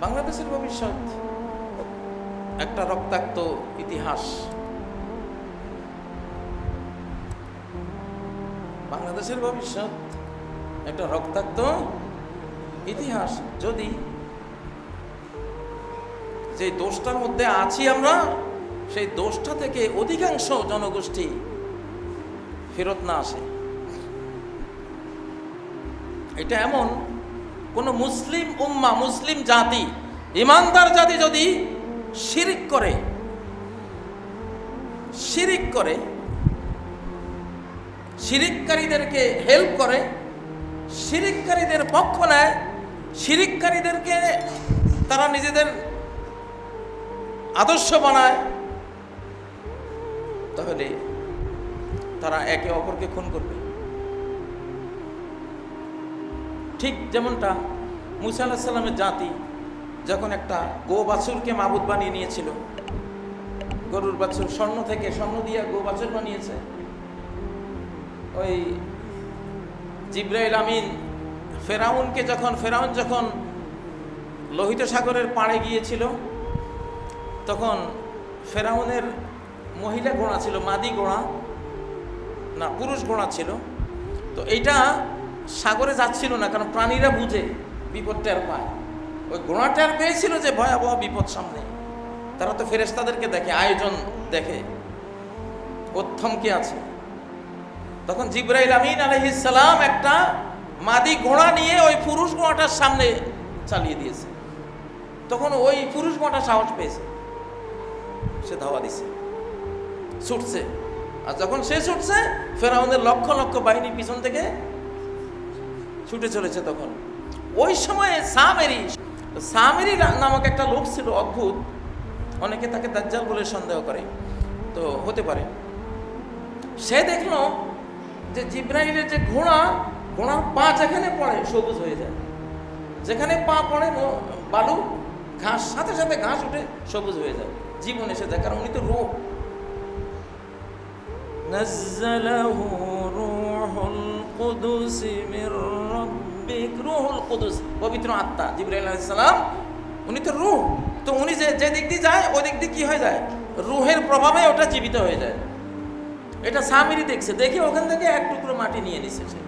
বাংলাদেশের ভবিষ্যৎ একটা রক্তাক্ত ইতিহাস। বাংলাদেশের ভবিষ্যৎ একটা রক্তাক্ত ইতিহাস। যদি যে দোষটার মধ্যে আছি আমরা, সেই দোষটা থেকে অধিকাংশ জনগোষ্ঠী ফেরত না আসে। এটা এমন কোন মুসলিম উম্মা, মুসলিম জাতি, ইমানদার জাতি যদি শিরিক করে শিরিক করে, শিরিককারীদেরকে হেল্প করে, শিরিককারীদের পক্ষ নেয়, শিরিককারীদেরকে তারা নিজেদের আদর্শ বানায়, তাহলে তারা একে অপরকে খুন করবে। ঠিক যেমনটা মুসা আল্লাহ সাল্লামের জাতি যখন একটা গো বাছুরকে মাবুদ বানিয়ে নিয়েছিল, গরুর বাছুর, স্বর্ণ থেকে স্বর্ণ দিয়ে গো বাছুর বানিয়েছে, ওই জিব্রাইল আমিন ফেরাউনকে যখন, ফেরাউন যখন লোহিত সাগরের পাড়ে গিয়েছিল, তখন ফেরাউনের মহিলা গোড়া ছিল, মাদি গোড়া, না পুরুষ গোড়া ছিল, তো এইটা সাগরে যাচ্ছিল না, কারণ প্রাণীরা বুঝে বিপদ টের পায়। ওই গোড়া টের পেয়েছিল যে ভয়াবহ বিপদ সামনে। তারা তো ফেরেস্তাদেরকে দেখে, আয়োজন দেখে। কি আছে? তখন জিব্রাইল আমিন আলহিসাল্লাম একটা মাদি ঘোড়া নিয়ে ওই পুরুষ ঘোড়াটার সামনে চালিয়ে দিয়েছে। তখন ওই পুরুষ ঘোড়াটা সাহস পেয়েছে। সে ধাওয়া দিছে। ছুটছে। আর যখন সে ছুটছে, ফেরাউনের লক্ষ লক্ষ বাহিনী পিছন থেকে ছুটে চলেছে তখন ওই সময়ে সামেরি সামেরি নামক একটা লোক ছিল অদ্ভুত অনেকে তাকে দাজ্জাল বলে সন্দেহ করে তো হতে পারে সে দেখলো যে জিব্রাইলের যে ঘোড়া ঘোড়ার পা যেখানে পড়ে সবুজ হয়ে যায় যেখানে পা পড়ে ম- বালু ঘাস সাথে সাথে ঘাস উঠে সবুজ হয়ে যায় জীবন এসে যায় কারণ উনি তো রোগ نزله روح القدس من বিক রুহুল কুদুস, পবিত্র আত্মা, জিবরাইল আলাইসালাম উনি তো রুহ। তো উনি যে যে দিক দিয়ে যায়, ওই দিক দিয়ে কী হয়ে যায়? রুহের প্রভাবে ওটা জীবিত হয়ে যায়। এটা সামিরি দেখছে। দেখে ওখান থেকে এক টুকরো মাটি নিয়ে নিছে সে।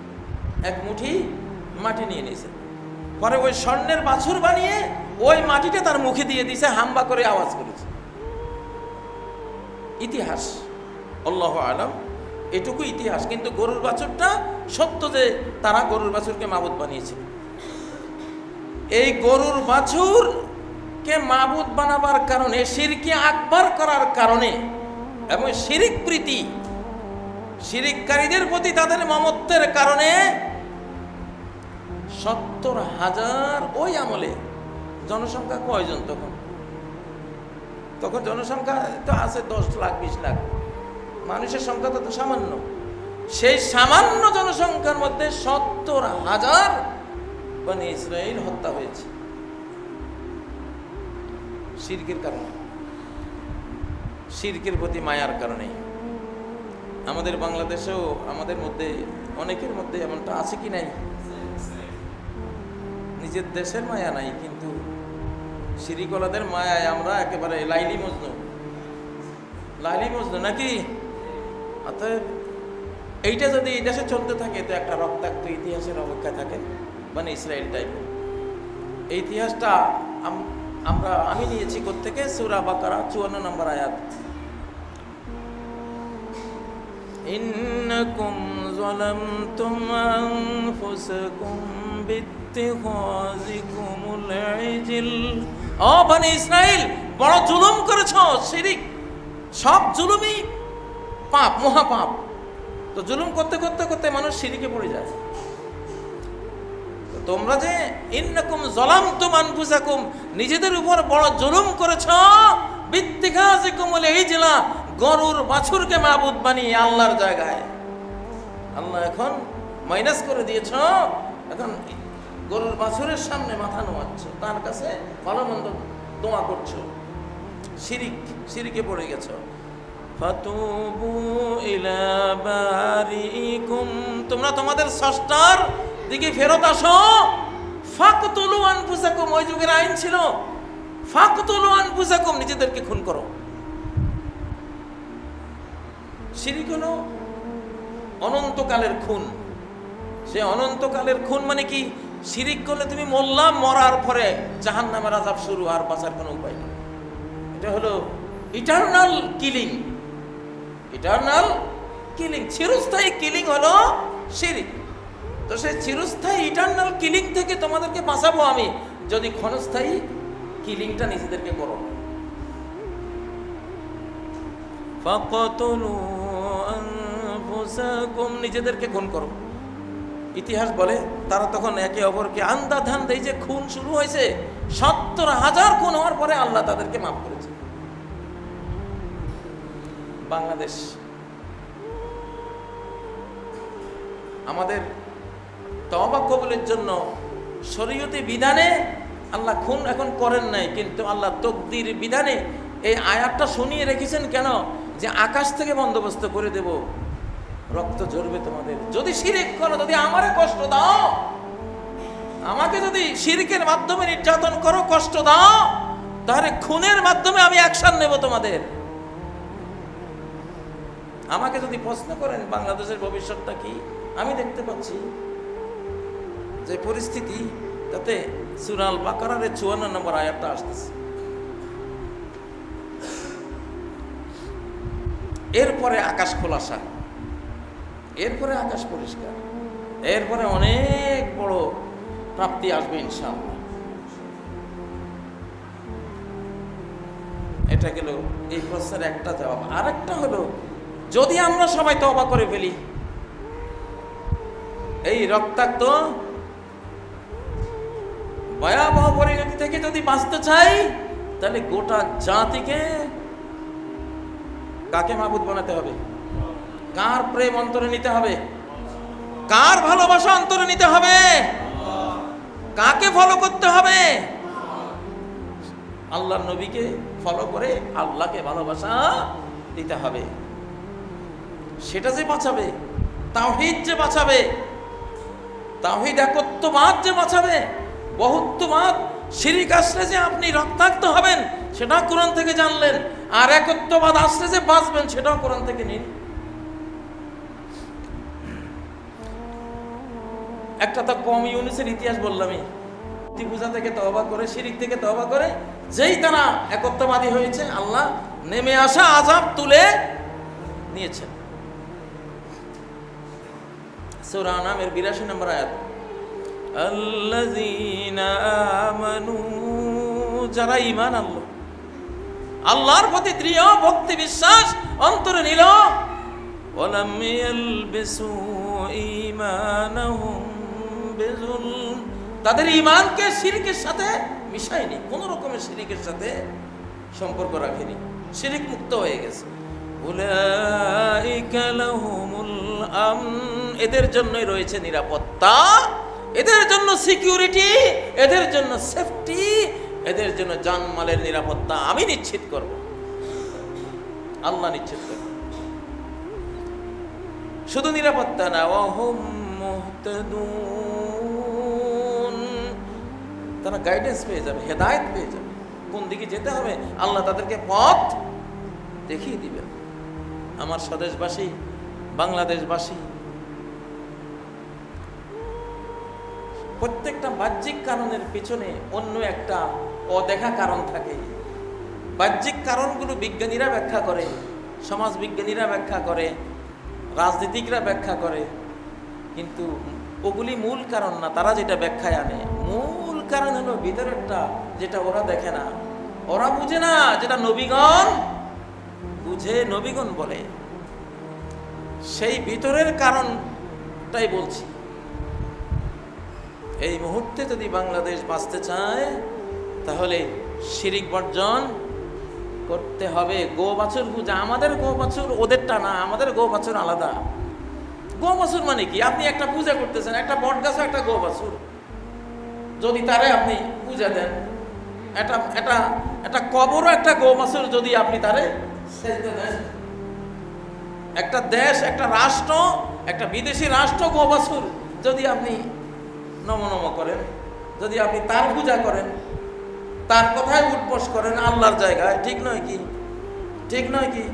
এক মুঠি মাটি নিয়ে নিছে। পরে ওই স্বর্ণের বাছুর বানিয়ে ওই মাটিটা তার মুখে দিয়ে দিছে, হাম্বা করে আওয়াজ করেছে। ইতিহাস। আল্লাহ আলম এটুকু ইতিহাস। কিন্তু গরুর বাছুরটা সত্য যে তারা গরুর বাছুরকে মাবুদ বানিয়েছিল। এই গরুর বাছুরকে মাবুদ বানাবার কারণে শিরকে আকবার করার কারণে এবং শিরিক প্রীতি, শিরিককারীদের প্রতি তাদের মমত্বের কারণে সত্তর হাজার ওই আমলে জনসংখ্যা কয়জন তখন? তখন জনসংখ্যা তো আছে দশ লাখ, বিশ লাখ। মানুষের সংখ্যা তো সামান্য। সেই সামান্য জনসংখ্যার মধ্যে সত্তর হাজার মানে ইসরায়েল হত্যা হয়েছে। শিরকের কারণে। শিরকের প্রতি মায়ার কারণে। আমাদের বাংলাদেশেও আমাদের মধ্যে, অনেকের মধ্যে এমনটা আছে কি নাই? নিজের দেশের মায়া নাই, কিন্তু সিরিকলাদের মায়ায় আমরা একেবারে লাইলি মজনু। লাইলি মজনু নাকি? অতএব এইটা যদি এই দেশে চলতে থাকে তো একটা রক্তাক্ত ইতিহাসের অপেক্ষা থাকে মানে ইসরায়েল টাইপের এই ইতিহাসটা আম- আমরা আমি নিয়েছি থেকে সুরা বাকারা চুয়ান্ন নম্বর আয়াত إنكم ظلمتم أنفسكم باتخاذكم العجل ও বনি ইসরাইল বড় জুলুম করেছ শিরিক সব জুলুমই পাপ, মহাপাপ। তো জুলুম করতে করতে করতে মানুষ সিঁড়িকে পড়ে যায়। তোমরা যে ইন্নকুম জলাম তুমান ফুসাকুম নিজেদের উপর বড় জুলুম করেছ বিত্তিকাজিকুম এই জেলা গরুর বাছুরকে মাবুদ বানিয়ে আল্লাহর জায়গায়। আল্লাহ এখন মাইনাস করে দিয়েছ, এখন গরুর বাছুরের সামনে মাথা নোয়াচ্ছ, তার কাছে ভালো মন্দ দোয়া করছ। শিরিক শিরিকে পড়ে গেছো। তোমরা তোমাদের স্রষ্টার দিকে ফেরত আসো। ফাকতুলু আনফুসাকুম, ওই যুগের আইন ছিল। ফাকতুলু আনফুসাকুম, নিজেদেরকে খুন করো। শিরিক হলো অনন্তকালের খুন। সে অনন্তকালের খুন মানে কি? শিরিক করলে তুমি মরলা, মরার পরে জাহান নামের আজাব শুরু, আর বাঁচার কোনো উপায় নেই। এটা হলো ইটারনাল কিলিং ইটারনাল কিলিং চিরস্থায়ী কিলিং হলো শিরিক। তো সেই চিরস্থায়ী ইটারনাল কিলিং থেকে তোমাদেরকে বাঁচাবো আমি, যদি ক্ষণস্থায়ী কিলিংটা নিজেদেরকে করো। নিজেদেরকে খুন করো। ইতিহাস বলে, তারা তখন একে অপরকে আন্দা ধান দেয় যে খুন শুরু হয়েছে, সত্তর হাজার খুন হওয়ার পরে আল্লাহ তাদেরকে মাফ করেছে। বাংলাদেশ। আমাদের তবা কবুলের জন্য শরীয়তে বিধানে আল্লাহ খুন এখন করেন নাই, কিন্তু আল্লাহ তকদির বিধানে এই আয়াতটা শুনিয়ে রেখেছেন কেন? যে আকাশ থেকে বন্দোবস্ত করে দেব, রক্ত ঝরবে তোমাদের। যদি শিরিক করো, যদি আমারে কষ্ট দাও, আমাকে যদি শিরিকের মাধ্যমে নির্যাতন করো, কষ্ট দাও, তাহলে খুনের মাধ্যমে আমি অ্যাকশন নেব তোমাদের। আমাকে যদি প্রশ্ন করেন বাংলাদেশের ভবিষ্যৎটা কি, আমি দেখতে পাচ্ছি যে পরিস্থিতি তাতে সুরাল বাকারের চুয়ান্ন নম্বর আয়াতটা আসতেছে। এরপরে আকাশ খোলাসা, এরপরে আকাশ পরিষ্কার, এরপরে অনেক বড় প্রাপ্তি আসবে ইনশাআল্লাহ। এটা গেল এই প্রশ্নের একটা জবাব। আরেকটা হলো যদি আমরা সবাই তবা করে ফেলি, এই রক্তাক্ত ভয়াবহ পরিণতি থেকে যদি বাঁচতে চাই, তাহলে গোটা জাতিকে কাকে মাবুদ বানাতে হবে? কার প্রেম অন্তরে নিতে হবে? কার ভালোবাসা অন্তরে নিতে হবে? কাকে ফলো করতে হবে? আল্লাহর নবীকে ফলো করে আল্লাহকে ভালোবাসা দিতে হবে। সেটা যে বাঁচাবে, তাওহিদ যে বাঁচাবে, তাওহিদ একত্ববাদ যে বাঁচাবে, বহুত্ববাদ, শিরিক আসলে যে আপনি রক্তাক্ত হবেন, সেটা কোরআন থেকে জানলেন, আর একত্ববাদ আসলে যে বাঁচবেন, সেটাও কোরআন থেকে নিন। একটা তো কম ইউনিসের ইতিহাস বললামই। পূজা থেকে তবা করে, শিরিক থেকে তবা করে, যেই তারা একত্ববাদী হয়েছে, আল্লাহ নেমে আসা আজাব তুলে নিয়েছেন। সূরা নামের 82 নম্বর আয়াত। আমানু, যারা ঈমান আনলো, আল্লাহর প্রতি দৃঢ় ভক্তি বিশ্বাস, অন্তরে নিল। ওয়ালাম ইয়ালবিসু ঈমানাহুম বিজুলম তাদের ইমানকে শিরকের সাথে মিশায়নি, কোনো রকমের শিরিকের সাথে সম্পর্ক রাখেনি। শিরিক মুক্ত হয়ে গেছে। এদের জন্যই রয়েছে নিরাপত্তা, এদের জন্য সিকিউরিটি, এদের জন্য সেফটি, এদের জন্য জানমালের নিরাপত্তা আমি নিশ্চিত করব। আল্লাহ নিশ্চিত করব। শুধু নিরাপত্তা না তারা গাইডেন্স পেয়ে যাবে, হেদায়ত পেয়ে যাবে। কোন দিকে যেতে হবে? আল্লাহ তাদেরকে পথ দেখিয়ে দিবেন। আমার স্বদেশবাসী, বাংলাদেশবাসী। প্রত্যেকটা বাহ্যিক কারণের পিছনে অন্য একটা অদেখা কারণ থাকে। বাহ্যিক কারণগুলো বিজ্ঞানীরা ব্যাখ্যা করে সমাজ বিজ্ঞানীরা ব্যাখ্যা করে, রাজনীতিকরা ব্যাখ্যা করে। কিন্তু ওগুলি মূল কারণ না, তারা যেটা ব্যাখ্যায় আনে। মূল কারণ হলো ভিতরেরটা, যেটা ওরা দেখে না। ওরা বুঝে না যেটা নবীগণ বুঝে নবীগণ বলে, সেই ভিতরের কারণটাই বলছি। এই মুহূর্তে যদি বাংলাদেশ বাঁচতে চায়, তাহলে শিরিক বর্জন করতে হবে। গো বাছুর পূজা, আমাদের গো বাছুর ওদেরটা না, আমাদের গো বাছুর আলাদা। গো বাছুর মানে কি? আপনি একটা পূজা করতেছেন, একটা বট গাছ একটা গো বাছুর যদি তারে আপনি পূজা দেন এটা এটা একটা কবরও একটা গো বাছুর যদি আপনি তারে একটা দেশ, একটা রাষ্ট্র, একটা বিদেশি রাষ্ট্র গো বাছুর যদি আপনি নম নম করেন, যদি আপনি তার পূজা করেন, তার কথায় উঠবোস করেন আল্লাহর জায়গায়, ঠিক নয় কি? ঠিক নয় কি?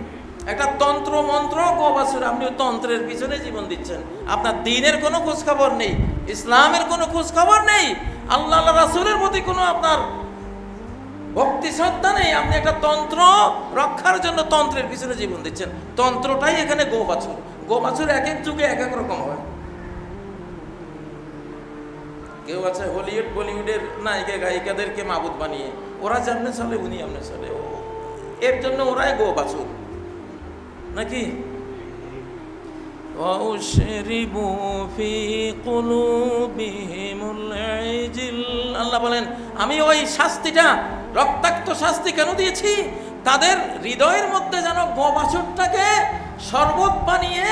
একটা তন্ত্র মন্ত্র গোবাসুর আপনি তন্ত্রের পিছনে জীবন দিচ্ছেন। আপনার দিনের কোনো খোঁজখবর নেই, ইসলামের কোনো খোঁজখবর নেই আল্লাহ রাসুলের প্রতি কোনো আপনার ভক্তি শ্রদ্ধা নেই, আপনি একটা তন্ত্র রক্ষার জন্য তন্ত্রের পিছনে জীবন দিচ্ছেন। তন্ত্রটাই এখানে গো বাছুর গো বাছুর এক এক যুগে এক এক রকম হয়। কেউ আছে হলিউড বলিউডের নায়িকা, গায়িকাদেরকে মাবুদ বানিয়ে। ওরা জানলে চলে, উনি এমনি চলে। এর জন্য ওরাই গো বাছুর নাকি আল্লাহ বলেন, আমি ওই শাস্তিটা রক্তাক্ত শাস্তি কেন দিয়েছি? তাদের হৃদয়ের মধ্যে যেন গোবাছুরটাকে শরবত বানিয়ে,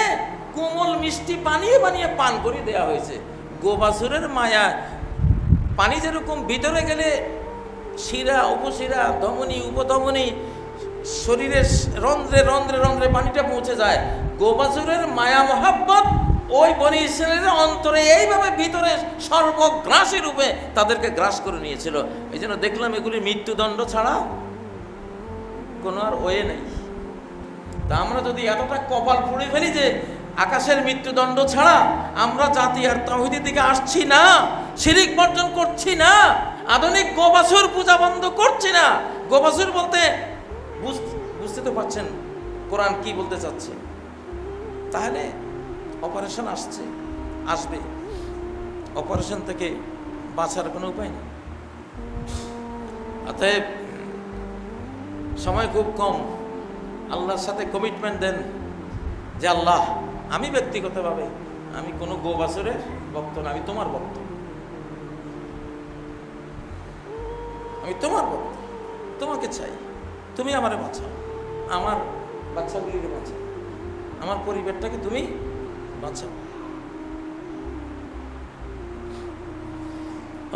কোমল মিষ্টি বানিয়ে বানিয়ে পান করে দেওয়া হয়েছে। গোবাছুরের মায়া। পানি যেরকম ভিতরে গেলে শিরা, উপশিরা, ধমনী, উপধমনী, শরীরের রন্ধ্রে রন্ধ্রে রন্ধ্রে পানিটা পৌঁছে যায়। গোবাছুরের মায়া, মহাব্বত ওই বনি ইসরায়েলের অন্তরে এইভাবে ভিতরে সর্বগ্রাসী রূপে তাদেরকে গ্রাস করে নিয়েছিল। এই জন্য দেখলাম এগুলি মৃত্যুদণ্ড ছাড়া কোনো আর ওয়ে নেই। তা আমরা যদি এতটা কপাল পুড়ে ফেলি যে আকাশের মৃত্যুদণ্ড ছাড়া আমরা জাতি আর তহিদের দিকে আসছি না, শিরিক বর্জন করছি না, আধুনিক গোবাসুর পূজা বন্ধ করছি না। গোবাসুর বলতে বুঝ- বুঝতে তো পারছেন কোরআন কি বলতে চাচ্ছে। তাহলে অপারেশন আসছে, আসবে। অপারেশন থেকে বাঁচার কোনো উপায় নেই। অতএব সময় খুব কম। আল্লাহর সাথে কমিটমেন্ট দেন যে, আল্লাহ, আমি ব্যক্তিগতভাবে, আমি কোনো গো বাছরের ভক্ত না, আমি তোমার ভক্ত। আমি তোমার ভক্ত। তোমাকে চাই। তুমি আমারে বাঁচাও। আমার বাচ্চাগুলিকে বাঁচাও। আমার পরিবারটাকে তুমি বাঁচাও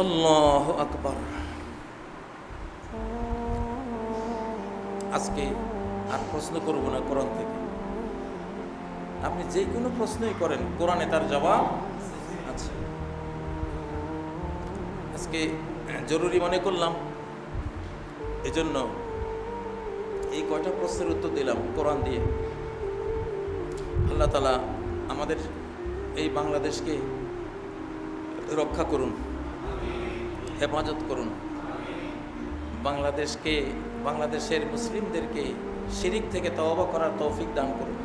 আল্লাহ আকবার। আজকে আর প্রশ্ন করব না কোরআন থেকে। আপনি যে কোনো প্রশ্নই করেন, কোরআনে তার জবাব আছে। আজকে জরুরি মনে করলাম, এজন্য এই কয়টা প্রশ্নের উত্তর দিলাম কোরআন দিয়ে। আল্লাহ তালা আমাদের এই বাংলাদেশকে রক্ষা করুন, হেফাজত করুন। বাংলাদেশকে, বাংলাদেশের মুসলিমদেরকে শিরিক থেকে তওবা করার তৌফিক দান করুন।